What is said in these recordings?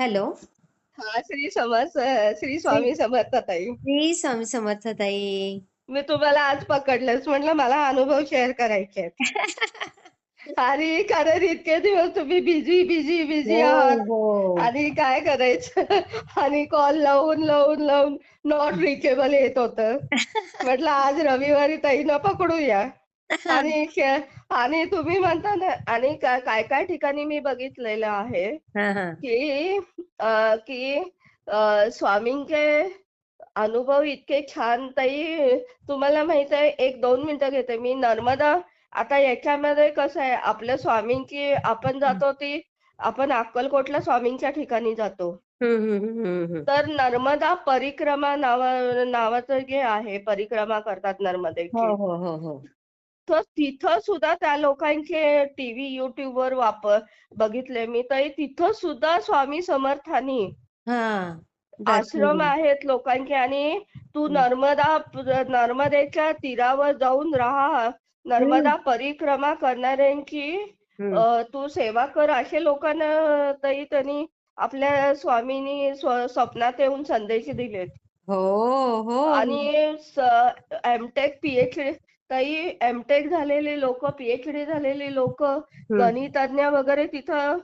Hello. हा श्री समर्थ श्री स्वामी समर्थ ताई श्री स्वामी समर्थ ताई मी तुम्हाला आज पकडलंच म्हटलं मला अनुभव शेअर करायचे आहेत. आणि कारण इतके दिवस तुम्ही बिझी बिझी बिझी आहात. हो. आणि काय करायचं? आणि कॉल लावून लावून लावून नॉट रिचेबल येत होतं. म्हटलं आज रविवारी ताईनं पकडूया. आणि आणि तुम्ही म्हणता ना आणि काय काय ठिकाणी मी बघितलेलं आहे की अ, की अ, स्वामींचे अनुभव इतके छान ताई तुम्हाला माहीत आहे एक दोन मिनिटं घेते मी. नर्मदा आता याच्यामध्ये कसं आहे आपल्या स्वामींची आपण जातो ती आपण अक्कलकोटला स्वामींच्या ठिकाणी जातो. तर नर्मदा परिक्रमा नावा नावाचं जे आहे परिक्रमा करतात हो नर्मदेची हो हो हो. तर तिथं सुद्धा त्या लोकांचे टीव्ही युट्यूब वर वापर बघितले. मी तर तिथं सुद्धा स्वामी समर्थांनी हा. आश्रम. आहेत लोकांचे आणि तू. नर्मदा नर्मदेच्या तीरावर जाऊन राहा. नर्मदा परिक्रमा करणाऱ्यांची तू सेवा कर. असे लोकांना ताई त्यांनी आपल्या स्वामींनी स्व- स्वप्नात येऊन संदेश दिलेत. हो हो. आणि एमटेक पीएचडी ताई एमटेक झालेली लोक पीएचडी झालेली लोक. गणितज्ञ वगैरे तिथं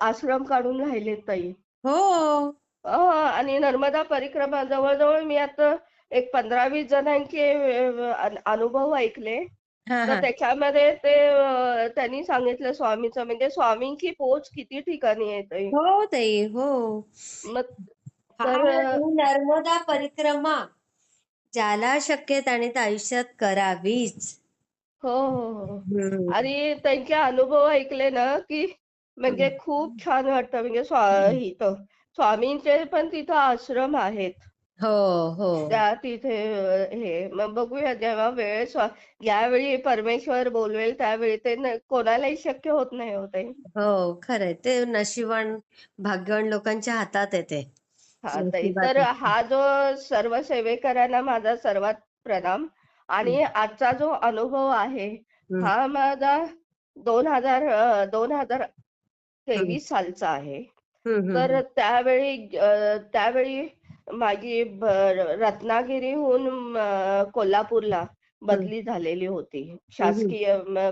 आश्रम काढून राहिलेत ताई. हो. आणि नर्मदा परिक्रमा जवळजवळ मी आता एक पंधरा वीस जणांचे अनुभव ऐकले. तर त्याच्यामध्ये ते त्यांनी सांगितलं स्वामीचं म्हणजे स्वामींची पोच किती ठिकाणी आहे ताई? हो ताई हो. मग हा तर ही नर्मदा परिक्रमा ज्याला शक्य त्याने तर आयुष्यात करावीच. हो हो हो. हम्म. आणि त्यांचे अनुभव ऐकले ना की म्हणजे खूप छान वाटतं म्हणजे स्वा इथं स्वामींचे पण तिथं आश्रम आहेत. हो हो. त्या तिथे अ, हे मग बघूया जेव्हा वेळ स्वा- यावेळी परमेश्वर बोलवेल त्यावेळी ते न- कोणालाही शक्य होत नाही होते हो खरंय. ते नशिबान भाग्यवान लोकांच्या हातात आहे ते. हा ताई. तर. हा जो सर्व सेवेकरांना माझा सर्वात प्रणाम. आणि आजचा जो अनुभव आहे. हा माझा दोन हजार दोन हजार तेवीस सालचा आहे. तर त्यावेळी अ, त्यावेळी माझी ब- रत्नागिरीहून कोल्हापूरला बदली झालेली होती. शासकीय म-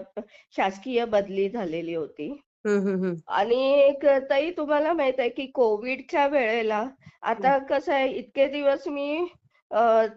शासकीय बदली झालेली होती. आणि एक ताई तुम्हाला माहीत आहे की कोविडच्या वेळेला आता कसं आहे इतके दिवस मी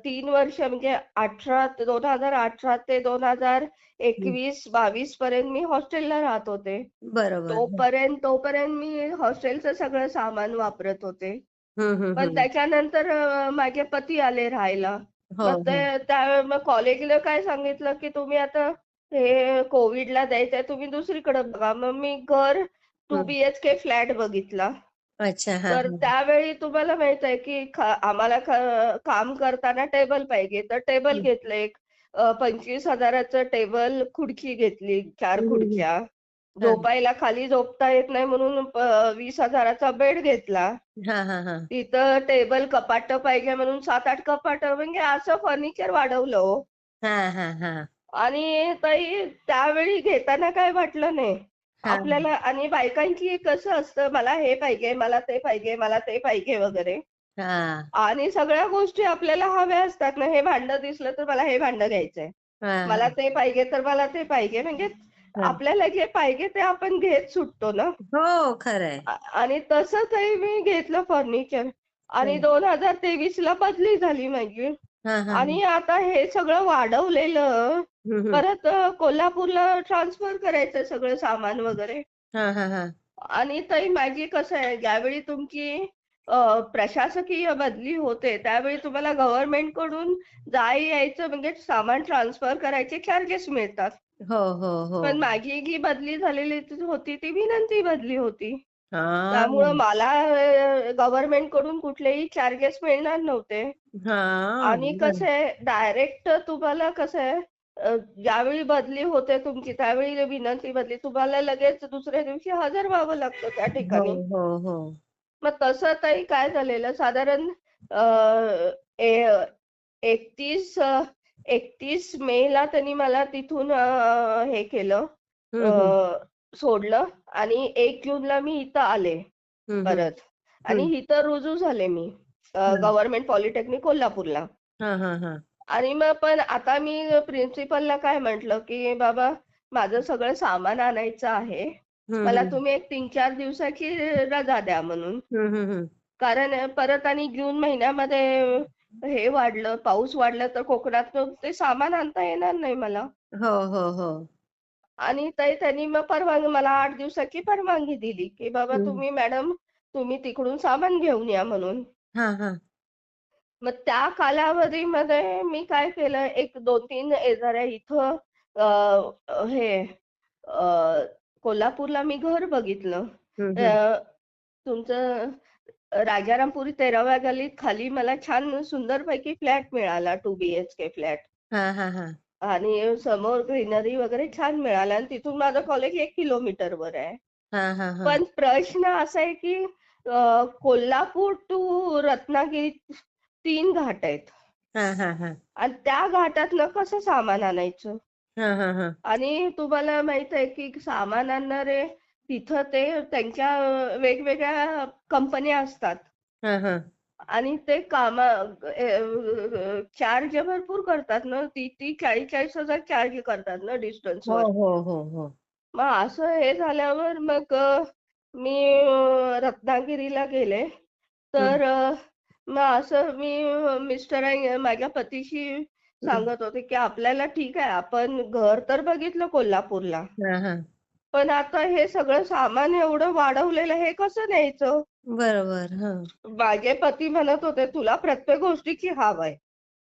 तीन वर्ष म्हणजे अठरा दोन हजार अठरा ते दोन हजार एकवीस बावीस पर्यंत मी हॉस्टेलला राहत होते. बरोबर. तोपर्यंत तोपर्यंत मी हॉस्टेलचं सगळं सामान वापरत होते. पण. त्याच्यानंतर माझे पती आले राहायला. हो मग ते त्या मग कॉलेजला काय सांगितलं की तुम्ही आता हे कोविडला द्यायचंय तुम्ही दुसरीकडे बघा. मग मी घर two. B H K flat बघितला. अच्छा हा तर. त्यावेळी तुम्हाला माहीत आहे की आम्हाला काम करताना टेबल पाहिजे. तर टेबल. घेतलं एक पंचवीस हजाराचं टेबल खुर्ची घेतली चार. खुर्च्या झोपायला खाली झोपता येत नाही म्हणून वीस हजाराचा बेड घेतला. तिथं टेबल कपाट पाहिजे म्हणून सात आठ कपाट म्हणजे असं फर्निचर वाढवलं हा. आणि ताई त्यावेळी घेताना काय वाटलं नाही. आपल्याला आणि बायकांची कसं असतं मला हे पाहिजे मला ते पाहिजे मला ते पाहिजे वगैरे. आणि सगळ्या गोष्टी आपल्याला हव्या असतात ना हे भांडं दिसलं तर मला हे भांडं घ्यायचंय. मला ते पाहिजे तर मला ते पाहिजे. म्हणजे. आपल्याला जे पाहिजे ते आपण घेत सुटतो ना? हो खरंय. आणि तसं काही मी घेतलं फर्निचर. आणि. दोन हजार तेवीस ला बदली झाली माझी. हा हा. आणि आता हे सगळं वाढवलेलं. परत अ, कोल्हापूरला ट्रान्सफर करायचं सगळं सामान वगैरे. हा हा हा. आणि ताई माझी कसं आहे ज्यावेळी तुमची अ, प्रशासकीय बदली होते त्यावेळी तुम्हाला गव्हर्नमेंटकडून जाय यायचं म्हणजे सामान ट्रान्सफर करायचे चार्जेस मिळतात. हो हो हो. पण माझी जी बदली झालेली ती होती ती विनंती बदली होती. हा. त्यामुळं मला गव्हर्नमेंटकडून कुठलेही चार्जेस मिळणार नव्हते. हा. आणि कसं आहे डायरेक्ट तुम्हाला कसं आहे अ, ज्यावेळी बदली होते तुमची त्यावेळी विनंती बदली तुम्हाला लगेच दुसऱ्या दिवशी हजर व्हावं लागतं त्या हो ठिकाणी. हो हो. मग तसं ताई काय झालेलं? साधारण एकतीस एकतीस मे ला त्यांनी मला तिथून अ, हे केलं. हम्म, हम्म. अ, सोडलं आणि एक जूनला मी इथं आले. परत आणि. इथं रुजू झाले मी. गव्हर्नमेंट पॉलिटेक्निक कोल्हापूरला आणि मग पण आता मी प्रिन्सिपलला काय म्हंटल की बाबा माझं सगळं सामान आणायचं आहे मला. तुम्ही एक तीन चार दिवसाची रजा द्या म्हणून. कारण परत आणि जून महिन्यामध्ये हे वाढलं पाऊस वाढला तर कोकणात ते सामान आणता येणार नाही मला हो हो हो आणि ते त्यांनी मग परवानगी मला आठ दिवसाची परवानगी दिली की बाबा. तुम्ही मॅडम तुम्ही तिकडून सामान घेऊन या म्हणून. हा हा. मग त्या कालावधीमध्ये मी काय केलं एक दोन तीन जरा इथं हे कोल्हापूरला मी घर बघितलं. तुमचं राजारामपुरी तेराव्या गल्लीत खाली मला छान सुंदरपैकी फ्लॅट मिळाला two B H K flat. आणि समोर ग्रीनरी वगैरे छान मिळाला आणि तिथून माझं कॉलेज एक किलोमीटरवर आहे. हा हा हा. पण प्रश्न असा आहे की अ, कोल्हापूर टू रत्नागिरी तीन घाट आहेत. हा हा हा. आणि त्या घाटातनं कसं सामान आणायचं? हा हा हा. आणि तुम्हाला माहीत आहे की सामान आणणारे तिथं ते त्यांच्या वेगवेगळ्या कंपन्या असतात. हा हा. आणि ते कामा चार्ज भरपूर करतात ना ती ती चाळीस चाळीस हजार चार्ज करतात ना हो डिस्टन्सवर हो हो हो मग असं हे झाल्यावर मग मी रत्नागिरीला गेले. तर मग असं मी मिस्टर माझ्या पतीशी सांगत होते की आपल्याला ठीक आहे आपण घर तर बघितलं कोल्हापूरला. पण आता हे सगळं सामान एवढं वाढवलेलं हे कसं न्यायचं? बरोबर हा. माझे पती म्हणत होते तुला प्रत्येक गोष्टीची हाव आहे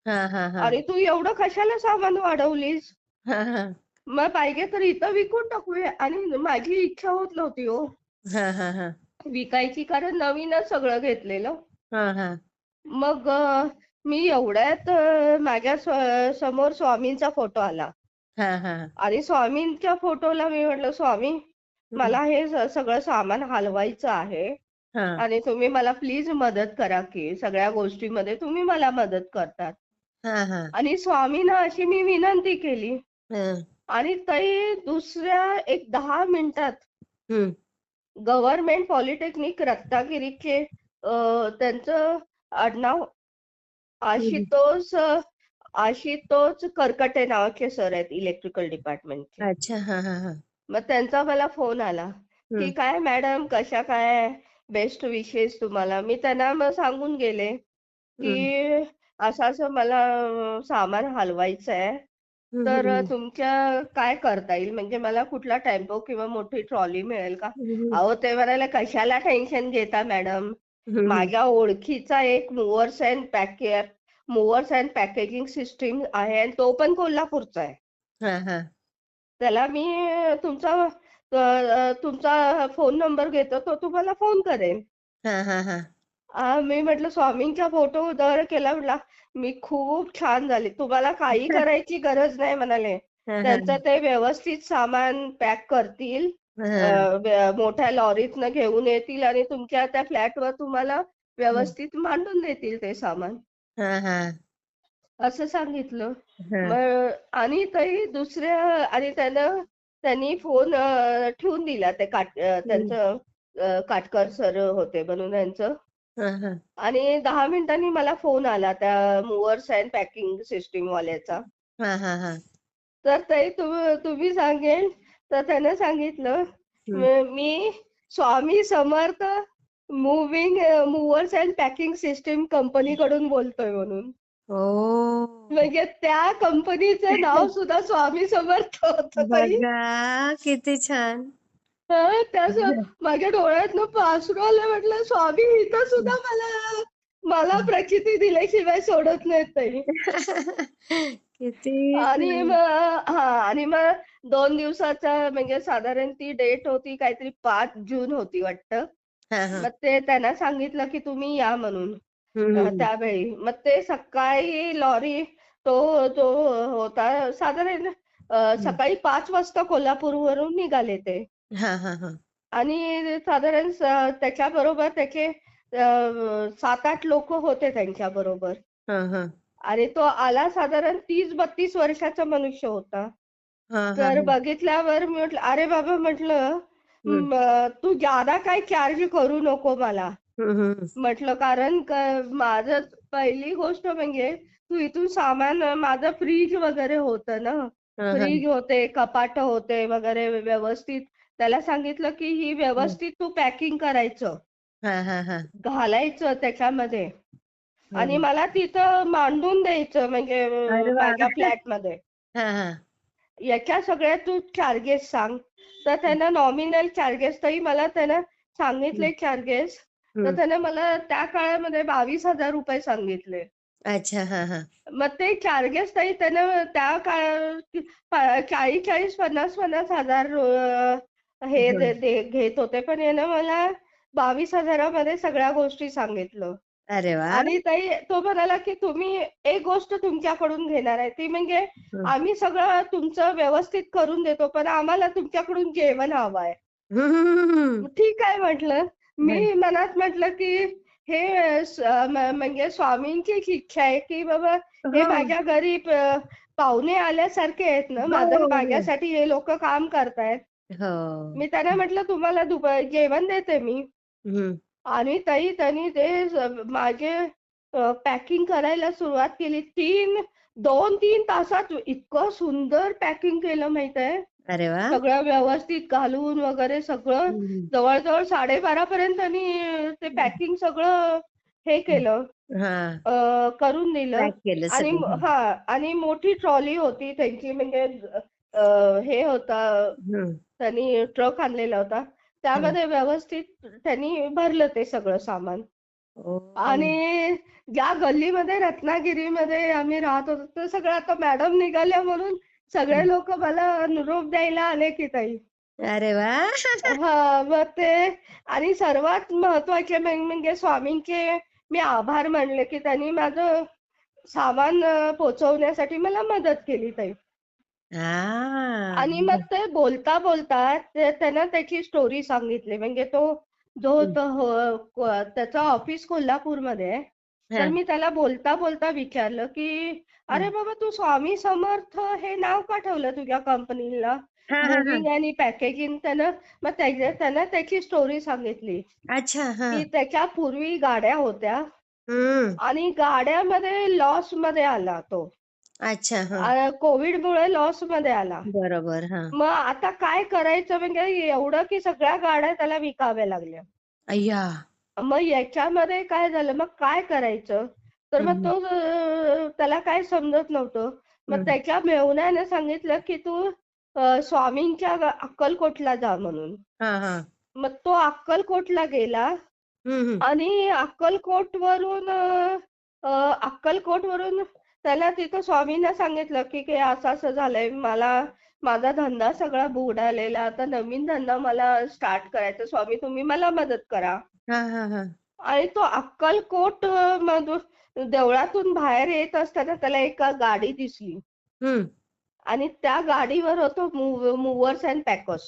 हा हा हा. आणि तू एवढं कशाला सामान वाढवलीस? हा हा. मग पाहिजे तर इथं विकून टाकूया. आणि माझी इच्छा होत नव्हती हो. हा हा हा. विकायची कारण नवीनच सगळं घेतलेलं. हा हा. मग अ, मी एवढ्यात अ, माझ्या स्व- समोर स्वामींचा फोटो आला. आणि स्वामींच्या फोटोला मी म्हटलं स्वामी मला हे सगळं सामान हलवायचं आहे आणि तुम्ही मला प्लीज मदत करा की सगळ्या गोष्टीमध्ये तुम्ही मला मदत करतात. हा हा. आणि स्वामींना अशी मी विनंती केली. हा. आणि ताई दुसऱ्या एक दहा मिनिटात गव्हर्नमेंट पॉलिटेक्निक रत्नागिरीचे त्यांचं आडनाव आशुतोष आशुतोष करकटे नावाचे सर आहेत इलेक्ट्रिकल डिपार्टमेंटचे अच्छा हा हा हा. मग त्यांचा मला फोन आला की. काय मॅडम कशा काय बेस्ट विशेस तुम्हाला. मी त्यांना मग सांगून गेले की असं असं मला सामान हलवायचं आहे तर तुमच्या काय करता येईल? म्हणजे मला कुठला टेम्पो किंवा मोठी ट्रॉली मिळेल का? अहो ते म्हणाले कशाला टेन्शन घेता मॅडम माझ्या ओळखीचा एक movers and packer movers and packaging system आहे आणि तो पण कोल्हापूरचा आहे. त्याला मी तुमचा तुमचा फोन नंबर घेतो तो तुम्हाला फोन आ, मी म्हटलं स्वामींचा फोटो उदर केला म्हटलं मी खूप छान झाली. तुम्हाला काही करायची गरज नाही म्हणाले. त्यांचं ते व्यवस्थित सामान पॅक करतील. मोठ्या लॉरीतनं घेऊन येतील आणि तुमच्या त्या फ्लॅटवर तुम्हाला व्यवस्थित मांडून देतील ते सामान. हा, हा, असं सांगितलं हा. मग आणि ताई दुसऱ्या आणि त्यानं त्यांनी फोन अ, ठेवून दिला ते काट अ, त्यांचं अ, काटकर सर होते म्हणून त्यांचं हा, हा. आणि दहा मिनिटांनी मला फोन आला त्या मुव्हर्स अँड पॅकिंग सिस्टीम वाल्याचा हा, हा, हा. तर ताई तुम- तुम्ही सांगेल तर त्यानं सांगितलं मी Swami Samarth moving movers and packing system कंपनीकडून बोलतोय म्हणून. ओ म्हणजे त्या कंपनीचं नाव सुद्धा स्वामी समर्थ होतं किती छान. हा, त्याच माझ्या डोळ्यातनं पासरू आलं म्हटलं स्वामी इथं सुद्धा मला मला प्रचिती दिल्याशिवाय सोडत नाहीत किती आणि. मग हा आणि मग दोन दिवसाचा म्हणजे साधारण ती डेट होती काहीतरी पाच जून होती वाटतं. हा, हा. मग ते त्यांना सांगितलं की तुम्ही या म्हणून. त्यावेळी मग ते सकाळी लॉरी तो तो होता साधारण सकाळी पाच वाजता कोल्हापूरवरून निघाले ते हा, हा, हा. आणि साधारण स- त्याच्याबरोबर त्याचे सात आठ लोक होते त्यांच्या बरोबर हा, हा. आणि तो आला साधारण तीस बत्तीस वर्षाचा मनुष्य होता तर. बघितल्यावर मी म्हटलं अरे बाबा म्हटलं तू जादा काही चार्ज करू नको मला. म्हटलं कारण क- माझं पहिली गोष्ट म्हणजे तू इथून सामान माझं फ्रीज वगैरे होतं ना. फ्रीज होते कपाट होते वगैरे व्यवस्थित त्याला सांगितलं की ही व्यवस्थित तू पॅकिंग करायचं हा, हा, हा. घालायचं त्याच्यामध्ये आणि. मला तिथं मांडून द्यायचं म्हणजे. माझ्या फ्लॅटमध्ये. याच्या सगळ्या तू चार्जेस सांग. तर त्यानं नॉमिनल चार्जेस तरी मला त्यानं सांगितले चार्जेस तर. त्यानं मला त्या काळामध्ये बावीस हजार रुपये सांगितले. अच्छा हा हा. मग ते चार्जेस तरी त्यानं त्या काळ चाळीस चाळीस पन्नास पन्नास हजार हे घेत होते. पण यानं मला बावीस हजारामध्ये सगळ्या गोष्टी सांगितलं. अरे आणि ताई तो म्हणाला की तुम्ही एक गोष्ट तुमच्याकडून घेणार आहे ती म्हणजे. आम्ही सगळं तुमचं व्यवस्थित करून देतो पण आम्हाला तुमच्याकडून जेवण हवं आहे. ठीक आहे म्हटलं मी मनात म्हटलं की हे स- म- म्हणजे स्वामींचीच इच्छा आहे की बाबा हे हो. माझ्या घरी प- पाहुणे आल्यासारखे आहेत ना माझं हो. माझ्यासाठी हे लोक काम करतायत हो मी त्यांना म्हटलं तुम्हाला दुपार जेवण देते मी. आणि ताई त्यांनी ते माझे पॅकिंग करायला सुरुवात केली. तीन दोन तीन तासात इतकं सुंदर पॅकिंग केलं माहीत आहे अरे वा. सगळं व्यवस्थित घालून वगैरे सगळं. जवळजवळ साडेबारा पर्यंत ते पॅकिंग सगळं हे केलं. हा. करून दिलं. आणि हा आणि मोठी ट्रॉली होती त्यांची. म्हणजे हे होता. त्यांनी ट्रक आणलेला होता. त्यामध्ये व्यवस्थित त्यांनी भरलं ते सगळं सामान. आणि ज्या गल्लीमध्ये रत्नागिरीमध्ये आम्ही राहत होतो ते सगळं आता मॅडम निघाल्या म्हणून सगळे लोक मला निरोप द्यायला आले की ताई. अरे वा! हा मग ते आणि सर्वात महत्त्वाचे म्हण- म्हणजे स्वामींचे मी आभार मानले की त्यांनी माझं सामान अं, पोहोचवण्यासाठी मला मदत केली ताई. आणि मग ते बोलता बोलता ते त्यानं त्याची स्टोरी सांगितली. म्हणजे तो जो तो हो- को- त्याचं ऑफिस कोल्हापूरमध्ये. आहे तर हा. मी त्याला बोलता बोलता विचारलं की अरे बाबा तू स्वामी समर्थ हे नाव का ठेवलं तुझ्या कंपनीला हा, हा, हा. मुव्हिंग आणि पॅकेजिंग त्यानं. मग त्याच्या त्यानं त्याची स्टोरी सांगितली. अच्छा हा. की त्याच्या पूर्वी गाड्या होत्या. आणि गाड्यामध्ये लॉसमध्ये आला तो. अच्छा हा. कोविड मुळे लॉसमध्ये आला. बरोबर हा. मग आता काय करायचं म्हणजे एवढं की सगळ्या गाड्या त्याला विकाव्या लागल्या. अय्या. मग याच्यामध्ये काय झालं मग काय करायचं? तर मग तो अं, त्याला काय समजत नव्हतं. मग हम्म. त्याच्या मेहुण्याने सांगितलं की तू अं, स्वामींच्या ग- अक्कलकोटला जा म्हणून. हा हा. मग तो अक्कलकोटला गेला हम्म हम्म. आणि अक्कलकोट वरून अक्कलकोट वरून त्याला तिथं स्वामींना सांगितलं की की असं असं झालंय मला माझा धंदा सगळा बुडालेला आता नवीन धंदा मला स्टार्ट करायचा स्वामी तुम्ही मला मदत करा. हा हा हा. आणि तो अक्कलकोट मधून देवळातून बाहेर येत असताना त्याला एक गाडी दिसली. आणि त्या गाडीवर होतो मुव्हर्स अँड पॅकर्स.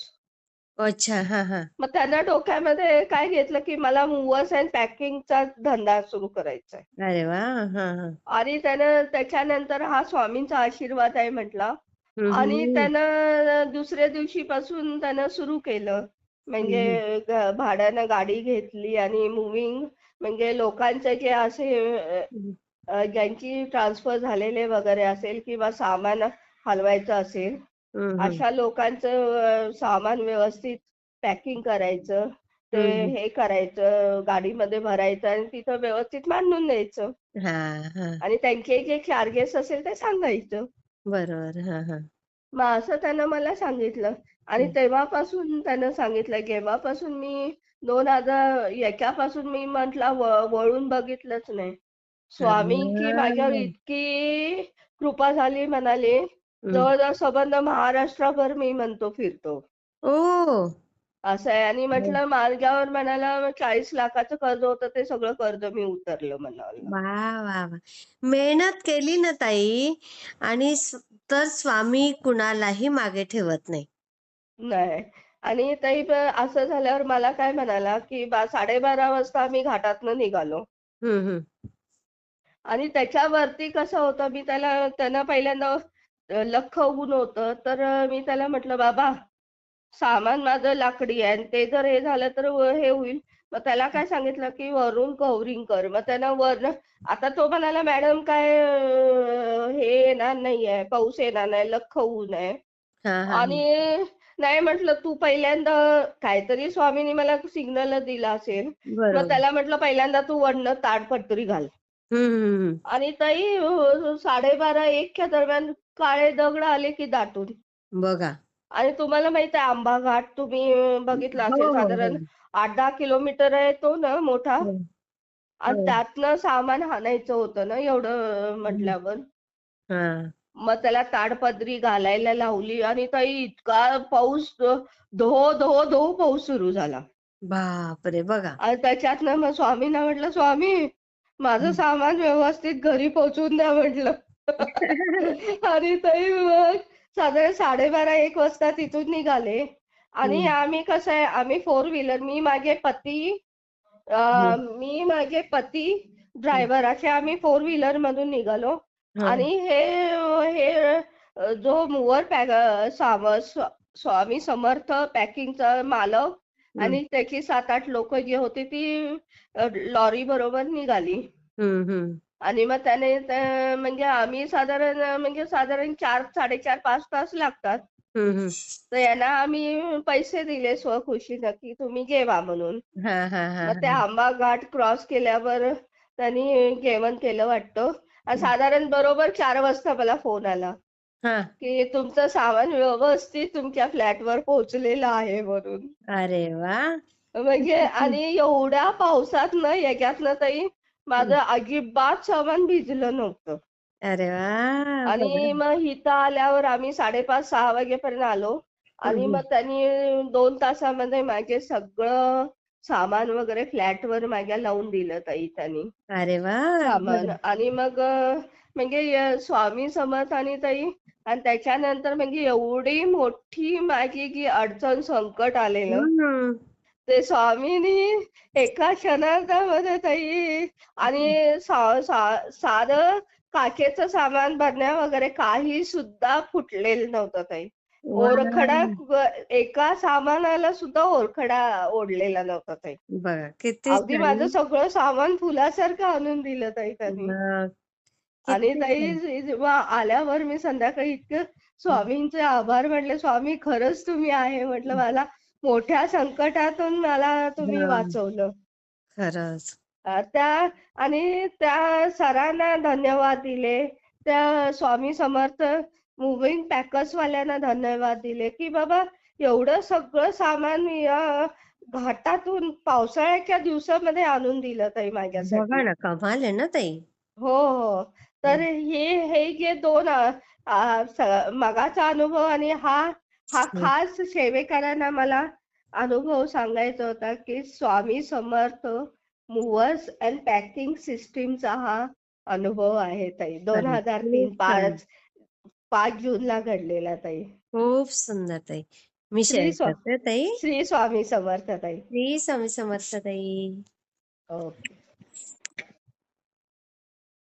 अच्छा हा हा. मग त्यानं डोक्यामध्ये काय घेतलं की मला मुव्हर्स अँड पॅकिंगचा धंदा सुरू करायचा आहे. अरे वा हा हा. आणि त्यानं त्याच्यानंतर हा स्वामींचा आशीर्वाद आहे म्हटला. आणि. त्यानं दुसऱ्या दिवशीपासून त्यानं सुरू केलं. म्हणजे भाड्यानं गाडी घेतली आणि मुव्हिंग म्हणजे लोकांचे जे असे अ, अ, ज्यांची ट्रान्सफर झालेले वगैरे असेल किंवा सामान हलवायचं असेल. अशा लोकांचं सामान व्यवस्थित पॅकिंग करायचं ते. हे करायचं गाडीमध्ये भरायचं आणि तिथं व्यवस्थित मांडून द्यायचं आणि त्यांचे जे चार्जेस असेल ते सांगायचं बरोबर मग असं त्यानं मला सांगितलं आणि. तेव्हापासून त्यानं सांगितलं जेव्हापासून मी दोन हजार याच्यापासून मी म्हटलं वळून बघितलंच नाही स्वामींची माझ्यावर हा. इतकी कृपा झाली म्हणाले. जवळजवळ संबंध महाराष्ट्रभर मी म्हणतो फिरतो. ओ. असं आहे. आणि म्हटलं माझ्यावर म्हणाला चाळीस लाखाचं कर्ज होतं ते सगळं कर्ज मी उतरलं म्हणाला. वा वा वा. मेहनत केली ना ताई. आणि स- तर स्वामी कुणालाही मागे ठेवत नाही. नाही. आणि ताई असं झाल्यावर मला काय म्हणाला की बा साडेबारा वाजता आम्ही घाटातनं निघालो. हम्म हम्म. आणि त्याच्यावरती कसं होतं मी त्याला त्यानं पहिल्यांदा अ, लख्ख ऊन होतं. तर मी त्याला म्हटलं बाबा सामान माझं लाकडी आहे आणि ते जर हे झालं तर व- हे होईल. मग त्याला काय सांगितलं की वरून कव्हरिंग कर. मग त्यानं वरनं आता तो म्हणाला मॅडम काय हे येणार नाहीये पाऊस येणार नाही लख ऊन आहे. आणि नाही म्हटलं तू पहिल्यांदा काहीतरी स्वामींनी मला सिग्नल दिला असेल. मग त्याला म्हटलं पहिल्यांदा तू वडणं ताडपत्री घाल. आणि ताई साडेबारा एकच्या दरम्यान काळे दगड आले की दाटून. बघा. आणि तुम्हाला माहीत आहे आंबा घाट तुम्ही बघितला हो असेल हो साधारण हो आठ दहा किलोमीटर आहे तो ना मोठा? हो. आणि हो. त्यातनं सामान हाणायचं होतं ना एवढं म्हटल्यावर? हा. मग त्याला ताडपदरी घालायला लावली आणि ताई इतका पाऊस धो धो धो पाऊस सुरू झाला. बापरे बघा. आणि त्याच्यातनं मग स्वामींना म्हटलं स्वामी माझं. सामान व्यवस्थित घरी पोहोचवून द्या म्हटलं. आणि ताई मग साधारण साडेबारा एक वाजता तिथून निघाले आणि. आम्ही कसं आहे आम्ही फोर व्हीलर मी माझे पती अं, मी माझे पती ड्रायव्हर असे आम्ही फोर व्हीलर मधून निघालो. आणि हे हे जो मुवर पॅक स्व- स्वामी समर्थ पॅकिंगचा मालक. आणि त्याची सात आठ लोक जी होती ती लॉरी बरोबर निघाली हम्म हम्म आणि मग त्याने त्या- म्हणजे आम्ही साधारण म्हणजे साधारण चार साडेचार पाच तास लागतात. तर यांना आम्ही पैसे दिले स्वखुशीनं की तुम्ही जेवा म्हणून. मग ते. आंबा घाट क्रॉस केल्यावर त्यांनी जेवण केलं वाटतं. साधारण बरोबर चार वाजता मला फोन आला. की तुमचं सामान व्यवस्थित तुमच्या फ्लॅटवर पोहोचलेलं आहे म्हणून. अरे वा. म्हणजे आणि एवढ्या पावसातनं याच्यातनं ताई माझं अजिबात सामान भिजलं नव्हतं अरे वा आणि. मग इथं आल्यावर आम्ही साडेपाच सहा वाजेपर्यंत आलो आणि. मग त्यांनी दोन तासामध्ये माझे सगळं सामान वगैरे फ्लॅटवर माझ्या लावून दिलं ताई त्यांनी अरे वा सामान. आणि मग म्हणजे स्वामी समर्थ आणि ताई आणि त्याच्यानंतर म्हणजे एवढी मोठी माझी जी अडचण संकट आलेलं. ते स्वामींनी एका क्षणामध्ये ताई आणि सा- सा- साधं काचेचं सामान भरण्या वगैरे काही सुद्धा फुटलेलं नव्हतं ताई. ओरखडा एका सामानाला सुद्धा ओरखडा ओढलेला नव्हता ताई अगदी. माझं सगळं सामान फुलासारखं आणून दिलं ताई त्यांनी आणि ताई. जेव्हा आल्यावर मी संध्याकाळी इतकं स्वामींचे आभार म्हटले स्वामी खरंच तुम्ही आहे म्हटलं मला मोठ्या संकटातून मला तुम्ही हा. वाचवलं. खरंच. अं, त्या आणि त्या सरांना धन्यवाद दिले. त्या स्वामी समर्थ मुव्हिंग पॅकर्स वाल्यांना धन्यवाद दिले की बाबा एवढं सगळं सामान या घाटातून पावसाळ्याच्या दिवसामध्ये आणून दिलं ताई बघा माझ्यासाठी ना कमाल आहे ना ताई. हो हो. तर हे हे जे दोन अ, अ, स- मगाचा अनुभव आणि हा हा. खास सेवेकरांना मला अनुभव सांगायचा होता की Swami Samarth movers and packing सिस्टीमचा हा अनुभव आहे ताई. दोन हजार तीन. पाच पाच जूनला घडलेला ताई. खूप सुंदर ताई. मी श्री शेअर स्वा- करते ताई. श्री स्वामी समर्थ ताई. श्री स्वामी समर्थ ताई. ओके.